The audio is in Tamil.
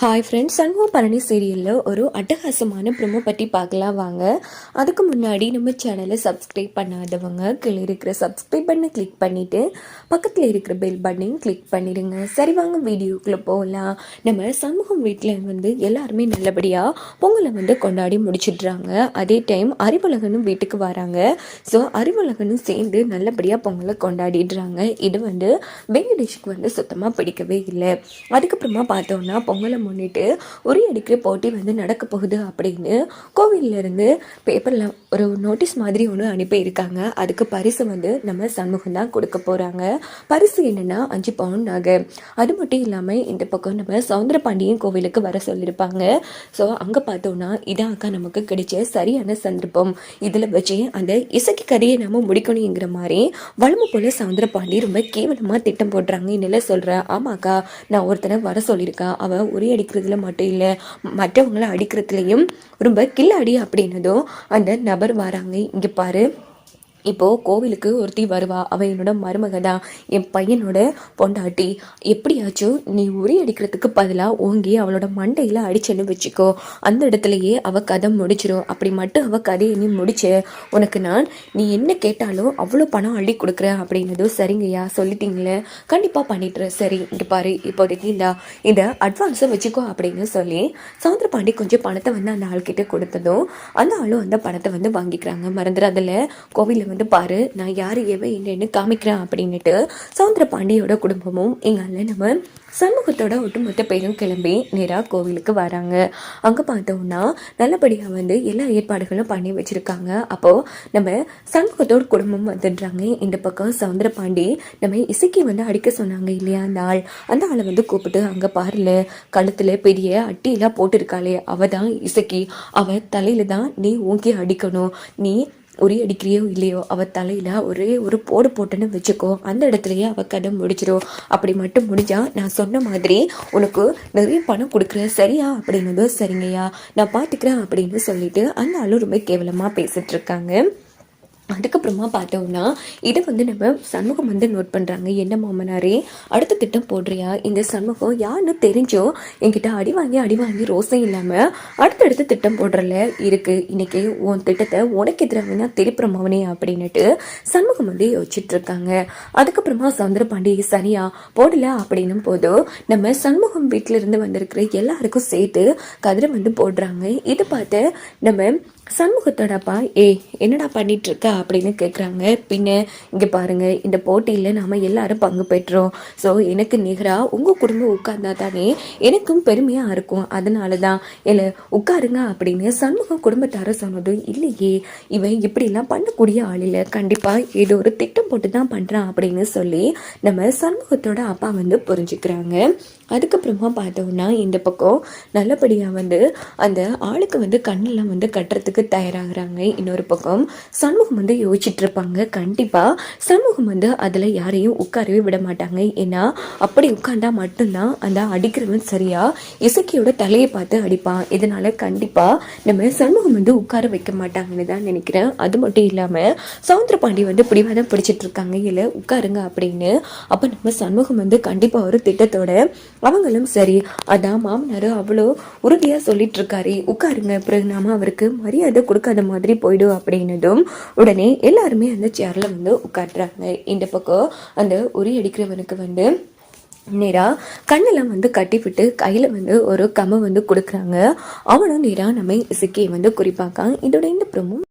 ஹாய் ஃப்ரெண்ட்ஸ் சண்முக பரணி சீரியலில் ஒரு அட்டகாசமான ப்ரொமோ பற்றி பார்க்கலாம் வாங்க. அதுக்கு முன்னாடி நம்ம சேனலை சப்ஸ்கிரைப் பண்ணாதவங்க கீழே இருக்கிற சப்ஸ்கிரைப் பண்ண கிளிக் பண்ணிவிட்டு பக்கத்தில் இருக்கிற பெல் பட்டனையும் கிளிக் பண்ணிடுங்க. சரி வாங்க வீடியோக்குள்ளே போகலாம். நம்ம சமூகம் வீட்டில் வந்து எல்லாருமே நல்லபடியாக பொங்கலை வந்து கொண்டாடி முடிச்சிடுறாங்க. அதே டைம் அறிவுலகனும் வீட்டுக்கு வராங்க. ஸோ அறிவுலகனும் சேர்ந்து நல்லபடியாக பொங்கலை கொண்டாடிடுறாங்க. இது வந்து வெங்கடேஷுக்கு வந்து சுத்தமாக பிடிக்கவே இல்லை. அதுக்கப்புறமா பார்த்தோன்னா பொங்கலை முன்னிட்டு உரி எடுக்கிற போட்டி வந்து நடக்க போகுது அப்படின்னு கோவிலிருந்து பேப்பரில் ஒரு நோட்டீஸ் மாதிரி ஒன்று அனுப்பியிருக்காங்க அதுக்கு பரிசு வந்து நம்ம சண்முகம் தான் கொடுக்க போகிறாங்க பரிசு என்னென்னா அஞ்சு பவுன் நகை. அது மட்டும் இல்லாமல் இந்த பக்கம் நம்ம சவுந்தர பாண்டியன் கோவிலுக்கு வர சொல்லியிருப்பாங்க. ஸோ அங்கே பார்த்தோன்னா இதான் அக்கா நமக்கு கிடைச்ச சரியான சந்தர்ப்பம். இதில் வச்சு அந்த இசைக்கு கதையை நம்ம முடிக்கணுங்கிற மாதிரி வளமு போல சவுந்தர பாண்டி ரொம்ப கேவலமாக திட்டம் போடுறாங்க. என்னெல்லாம் சொல்கிறேன் ஆமாக்கா நான் ஒருத்தனை வர சொல்லியிருக்கேன் அவள் உரி அடிக்கிறதுல மட்டும் இல்லை மற்றவங்கள அடிக்கிறதுலையும் ரொம்ப கில்லாடி அப்படின்னதும் அந்த நபர் வராங்க. இங்கே பாரு. இப்போது கோவிலுக்கு ஒருத்தி வருவா. அவள் என்னோட மருமக தான் என் பையனோட பொண்டாட்டி. எப்படியாச்சும் நீ உரி அடிக்கிறதுக்கு பதிலாக ஓங்கி அவளோட மண்டையில் அடிச்சேன்னு வச்சுக்கோ. அந்த இடத்துலையே அவள் கதை முடிச்சிடும் அப்படி மட்டும் அவள் கதையை நீ முடிச்சு உனக்கு நான் நீ என்ன கேட்டாலும் அவ்வளோ பணம் அள்ளி கொடுக்குற அப்படின்னதும் சரிங்கய்யா. சொல்லிட்டீங்களே. கண்டிப்பாக பண்ணிட்டுறேன். சரி இங்கே பாரு. இப்போதைக்கு இந்த. இந்த அட்வான்ஸை வச்சுக்கோ அப்படின்னு சொல்லி சவுந்தர பாண்டி கொஞ்சம் பணத்தை வந்து அந்த ஆள்கிட்ட கொடுத்ததும் அந்த ஆளும் அந்த பணத்தை வந்து வாங்கிக்கிறாங்க. மறந்துடாதில். கோவிலில் வந்து பாரு நான் யார் எவன் என்னன்னு காமிக்கிறேன் அப்படின்னுட்டு சவுந்தர பாண்டியோட குடும்பமும் எங்கள் நம்ம சமூகத்தோட ஒட்டுமொத்த பேரும் கிளம்பி நேராக கோவிலுக்கு வராங்க. அங்கே பார்த்தோம்னா நல்லபடியாக வந்து எல்லா ஏற்பாடுகளும் பண்ணி வச்சுருக்காங்க. அப்போது நம்ம சண்முகத்தோட குடும்பம் வந்துடுறாங்க. இந்த பக்கம் சவுந்தர பாண்டி நம்ம இசைக்கு வந்து அடிக்க சொன்னாங்க இல்லையா? அந்த ஆள் அந்த ஆளை வந்து கூப்பிட்டு அங்கே பாருல கழுத்தில் பெரிய அட்டியெல்லாம் போட்டிருக்காளே அவள் தான் இசைக்கு. அவள் தலையில் தான் நீ ஊங்கி அடிக்கணும். நீ உரி அடிக்கிறியோ இல்லையோ அவள் தலையில் ஒரே ஒரு போடு போட்டுன்னு வச்சுக்கோ. அந்த இடத்துலையே அவள் கதை முடிச்சிடும் அப்படி மட்டும் முடிஞ்சால் நான் சொன்ன மாதிரி உனக்கு நிறைய பணம் கொடுக்குறேன். சரியா? அப்படின்னதும் சரிங்கய்யா. நான் பார்த்துக்கிறேன் அப்படின்னு சொல்லிட்டு அந்த ஆளும் ரொம்ப கேவலமாக பேசிகிட்ருக்காங்க இருக்காங்க. அதுக்கப்புறமா பார்த்தோம்னா இதை வந்து நம்ம சண்முகம் வந்து நோட் பண்ணுறாங்க என்ன மாமனாரே அடுத்த திட்டம் போடுறியா? இந்த சண்முகம் யாருன்னு தெரிஞ்சோ என்கிட்ட அடி வாங்கி அடி வாங்கி ரோசம் இல்லாமல் அடுத்தடுத்த திட்டம் போடுறல இருக்குது இன்னைக்கு உன் திட்டத்தை உனக்கு எதிராக திருப்புறம் அவனே அப்படின்னுட்டு சண்முகம் வந்து யோசிச்சுட்டு இருக்காங்க. அதுக்கப்புறமா சவுந்தர பாண்டி சரியா போடல அப்படின்னும் போதும் நம்ம சண்முகம் வீட்டிலிருந்து வந்திருக்கிற எல்லாருக்கும் சேர்த்து கதிரை வந்து போடுறாங்க. இதை பார்த்து நம்ம சண்முகத்தோட அப்பா ஏ என்னடா பண்ணிட்டு அப்படின்னு கேட்குறாங்க பின்ன இங்கே பாருங்கள் இந்த போட்டியில் நாம் எல்லாரும் பங்கு பெற்றோம். ஸோ எனக்கு நிகராக உங்கள் குடும்பம் உட்கார்ந்தா தானே எனக்கும் பெருமையாக இருக்கும். அதனால தான் இல்லை உட்காருங்க அப்படின்னு சண்முகம் குடும்பத்தார சொன்னதும் இல்லையே இவன் இப்படிலாம் பண்ணக்கூடிய ஆளில் கண்டிப்பாக ஏதோ ஒரு திட்டம் போட்டு தான் பண்ணுறான் அப்படின்னு சொல்லி நம்ம சண்முகத்தோட அப்பா வந்து புரிஞ்சுக்கிறாங்க. அதுக்கப்புறமா பார்த்தோம்னா இந்த பக்கம் நல்லபடியாக வந்து அந்த ஆளுக்கு வந்து கண்ணெல்லாம் வந்து கட்டுறதுக்கு தயாராகிறாங்க. இன்னொரு பக்கம் சண்முகம் வந்து யோசிச்சுட்டு இருப்பாங்க கண்டிப்பாக சண்முகம் வந்து அதில் யாரையும் உட்காரவே விட மாட்டாங்க. ஏன்னா அப்படி உட்காந்தா மட்டும்தான் அந்த அடிக்கிறவன் சரியாக இசக்கியோட தலையை பார்த்து அடிப்பான். இதனால் கண்டிப்பாக நம்ம சண்முகம் வந்து உட்கார வைக்க மாட்டாங்கன்னு தான் நினைக்கிறேன். அது மட்டும் இல்லாமல் சவுந்தர பாண்டி வந்து பிடிவாதம் பிடிச்சிட்டு இருக்காங்க இல்லை உட்காருங்க அப்படின்னு. அப்போ நம்ம சண்முகம் வந்து கண்டிப்பாக ஒரு திட்டத்தோட அவங்களும் சரி அதான் மாமனார் அவ்வளோ உறுதியாக சொல்லிட்டு இருக்காரு உட்காருங்க பிறகு நாம அவருக்கு மரியாதை கொடுக்காத மாதிரி போயிடும் அப்படின்னதும் உடனே எல்லாருமே அந்த சேரில் வந்து உட்காடுறாங்க இந்த பக்கம் அந்த உரி அடிக்கிறவனுக்கு வந்து நேராக கண்ணெல்லாம் வந்து கட்டிவிட்டு கையில் வந்து ஒரு கம்மை வந்து கொடுக்குறாங்க. அவனும் நேராக நம்ம இசைக்கியை வந்து குறிப்பாக்கான் இதோட இந்த ப்ரமும்